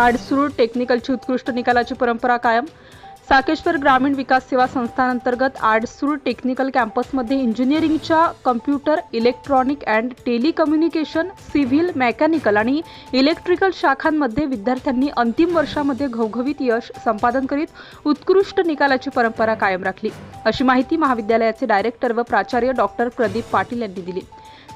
आडसूळ टेक्निकलची उत्कृष्ट निकालाची परंपरा कायम. साकेश्वर ग्रामीण विकास सेवा संस्थांतर्गत आडसूळ टेक्निकल कॅम्पसमध्ये इंजिनिअरिंगच्या computer electronic and telecommunication civil mechanical आणि इलेक्ट्रिकल शाखांमध्ये विद्यार्थ्यांनी अंतिम वर्षामध्ये घवघवीत यश संपादन करीत उत्कृष्ट निकालाची परंपरा कायम राखली. अशी माहिती महाविद्यालयाचे डायरेक्टर व प्राचार्य डॉक्टर प्रदीप पाटील यांनी दिली.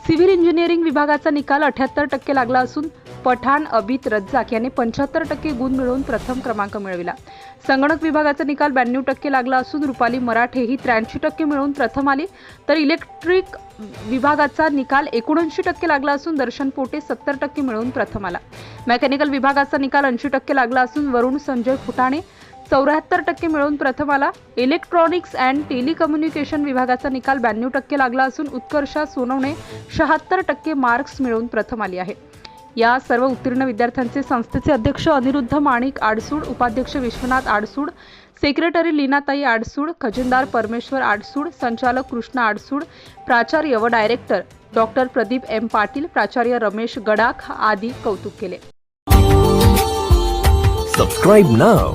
सिव्हिल इंजिनिअरिंग विभागाचा निकाल अठ्याहत्तर टक्के लागला असून पठाण अबित रज्जाक याने पंच्याहत्तर टक्के गुण मिळवून प्रथम क्रमांक मिळविला. संगणक विभागाचा निकाल ब्याण्णव टक्के लागला असून रुपाली मराठे ही त्र्याऐंशी टक्के मिळवून प्रथम आली. तर इलेक्ट्रिक विभागाचा निकाल एकोणऐंशी टक्के लागला असून दर्शन पोटे सत्तर टक्के मिळवून प्रथम आला. मेकॅनिकल विभागाचा निकाल ऐंशी टक्के लागला असून वरुण संजय फुटाणे चौऱ्याहत्तर टक्के मिळवून प्रथम आला इलेक्ट्रॉनिक्स अँड टेलिकम्युनिकेशन विभागाचा निकाल ब्याण्णव टक्के लागला असून उत्कर्षा सोनवणे शहात्तर टक्के मार्क्स मिळवून प्रथम आली आहे. या सर्व उत्तीर्ण विद्यार्थ्यांचे संस्थेचे अध्यक्ष अनिरुद्ध माणिक आडसूड उपाध्यक्ष विश्वनाथ आडसूड सेक्रेटरी लीनाताई आडसूड खजिनदार परमेश्वर आडसूड संचालक कृष्ण आडसूड प्राचार्य व director doctor Pradeep M Patil प्राचार्य रमेश गडाख आदी कौतुक केले. Subscribe now